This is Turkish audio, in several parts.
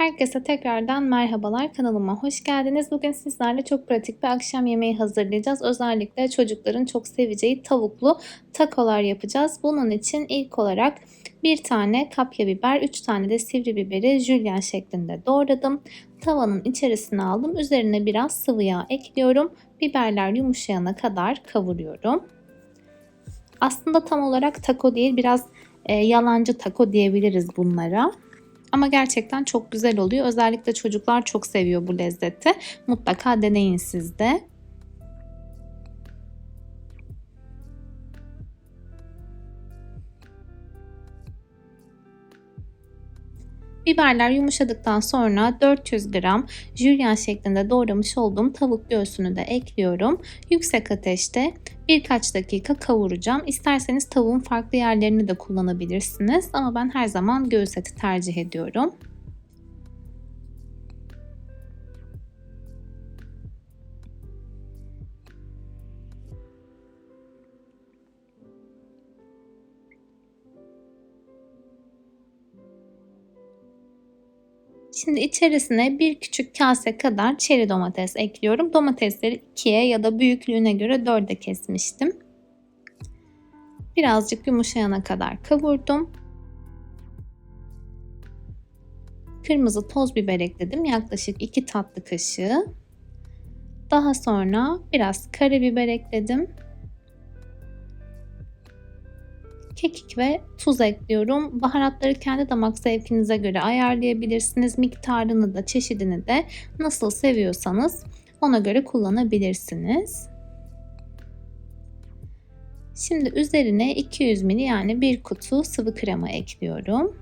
Herkese tekrardan merhabalar kanalıma hoş geldiniz. Bugün sizlerle çok pratik bir akşam yemeği hazırlayacağız. Özellikle çocukların çok seveceği tavuklu takolar yapacağız. Bunun için ilk olarak bir tane kapya biber, 3 tane de sivri biberi jülyen şeklinde doğradım. Tavanın içerisine aldım. Üzerine biraz sıvı yağ ekliyorum. Biberler yumuşayana kadar kavuruyorum. Aslında tam olarak taco değil biraz e, yalancı taco diyebiliriz bunlara. Ama gerçekten çok güzel oluyor. Özellikle çocuklar çok seviyor bu lezzeti. Mutlaka deneyin siz de. Biberler yumuşadıktan sonra 400 gram jülyen şeklinde doğramış olduğum tavuk göğsünü de ekliyorum. Yüksek ateşte birkaç dakika kavuracağım. İsterseniz tavuğun farklı yerlerini de kullanabilirsiniz ama ben her zaman göğüs eti tercih ediyorum. Şimdi içerisine bir küçük kase kadar çeri domates ekliyorum. Domatesleri ikiye ya da büyüklüğüne göre dörde kesmiştim. Birazcık yumuşayana kadar kavurdum. Kırmızı toz biber ekledim. Yaklaşık 2 tatlı kaşığı. Daha sonra biraz karabiber ekledim. Kekik ve tuz ekliyorum. Baharatları kendi damak zevkinize göre ayarlayabilirsiniz. Miktarını da çeşidini de nasıl seviyorsanız ona göre kullanabilirsiniz. Şimdi üzerine 200 ml yani bir kutu sıvı krema ekliyorum.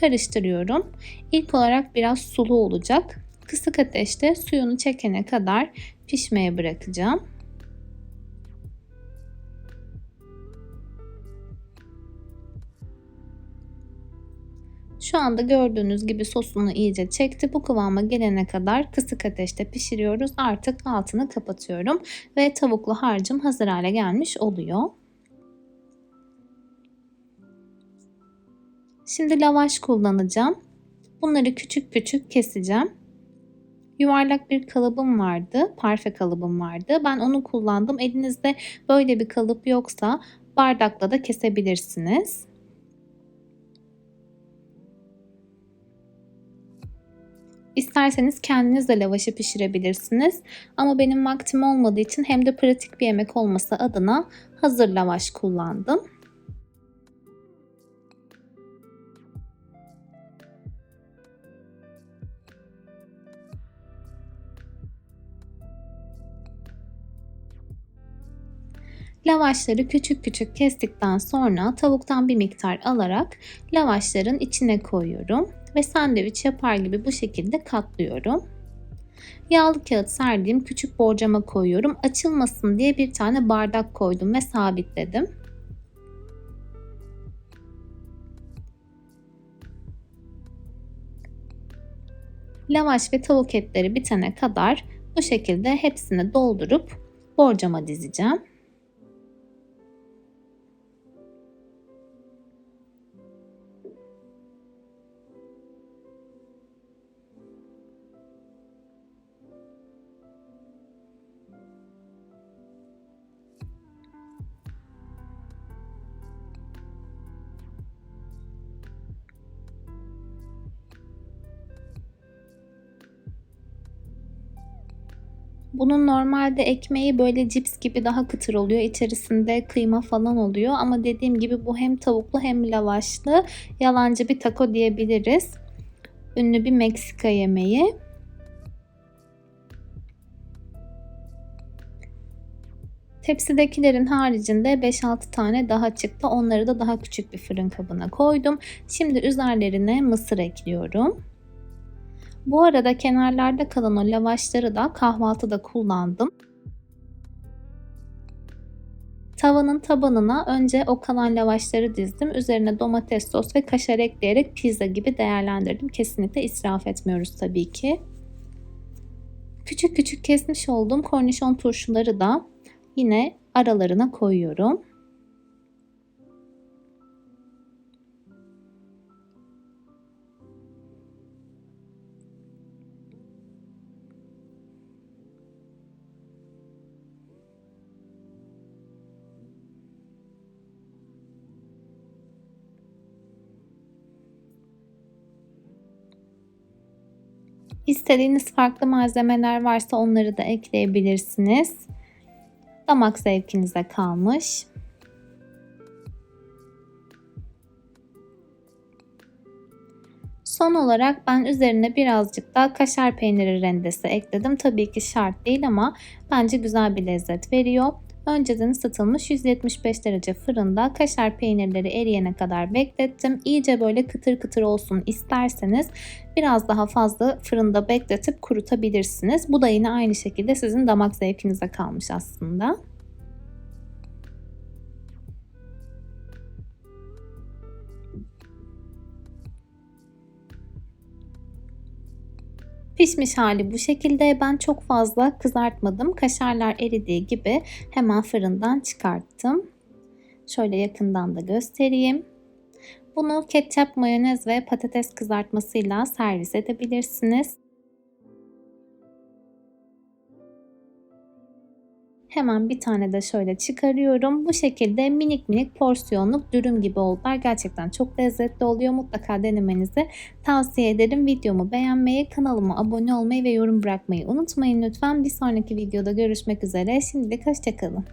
Karıştırıyorum. İlk olarak biraz sulu olacak. Kısık ateşte suyunu çekene kadar pişmeye bırakacağım. Şu anda gördüğünüz gibi sosunu iyice çekti. Bu kıvama gelene kadar kısık ateşte pişiriyoruz. Artık altını kapatıyorum ve tavuklu harcım hazır hale gelmiş oluyor. Şimdi lavaş kullanacağım. Bunları küçük küçük keseceğim. Yuvarlak bir kalıbım vardı. Parfe kalıbım vardı. Ben onu kullandım. Elinizde böyle bir kalıp yoksa bardakla da kesebilirsiniz. İsterseniz kendiniz de lavaşı pişirebilirsiniz. Ama benim vaktim olmadığı için hem de pratik bir yemek olması adına hazır lavaş kullandım. Lavaşları küçük küçük kestikten sonra tavuktan bir miktar alarak lavaşların içine koyuyorum ve sandviç yapar gibi bu şekilde katlıyorum. Yağlı kağıt serdiğim küçük borcama koyuyorum. Açılmasın diye bir tane bardak koydum ve sabitledim. Lavaş ve tavuk etleri bitene kadar bu şekilde hepsini doldurup borcama dizeceğim. Bunun normalde ekmeği böyle cips gibi daha kıtır oluyor. İçerisinde kıyma falan oluyor. Ama dediğim gibi bu hem tavuklu hem lavaşlı. Yalancı bir taco diyebiliriz. Ünlü bir Meksika yemeği. Tepsidekilerin haricinde 5-6 tane daha çıktı. Onları da daha küçük bir fırın kabına koydum. Şimdi üzerlerine mısır ekliyorum. Bu arada kenarlarda kalan o lavaşları da kahvaltıda kullandım. Tavanın tabanına önce o kalan lavaşları dizdim. Üzerine domates sos ve kaşar ekleyerek pizza gibi değerlendirdim. Kesinlikle israf etmiyoruz tabii ki. Küçük küçük kesmiş olduğum kornişon turşuları da yine aralarına koyuyorum. İstediğiniz farklı malzemeler varsa onları da ekleyebilirsiniz. Damak zevkinize kalmış. Son olarak ben üzerine birazcık daha kaşar peyniri rendesi ekledim. Tabii ki şart değil ama bence güzel bir lezzet veriyor. Önceden ısıtılmış 175 derece fırında kaşar peynirleri eriyene kadar beklettim. İyice böyle kıtır kıtır olsun isterseniz biraz daha fazla fırında bekletip kurutabilirsiniz. Bu da yine aynı şekilde sizin damak zevkinize kalmış aslında. Pişmiş hali bu şekilde. Ben çok fazla kızartmadım. Kaşarlar eridiği gibi hemen fırından çıkarttım. Şöyle yakından da göstereyim. Bunu ketçap, mayonez ve patates kızartmasıyla servis edebilirsiniz. Hemen bir tane de şöyle çıkarıyorum. Bu şekilde minik minik porsiyonluk dürüm gibi oldular. Gerçekten çok lezzetli oluyor. Mutlaka denemenizi tavsiye ederim. Videomu beğenmeyi, kanalıma abone olmayı ve yorum bırakmayı unutmayın lütfen. Bir sonraki videoda görüşmek üzere. Şimdilik hoşçakalın.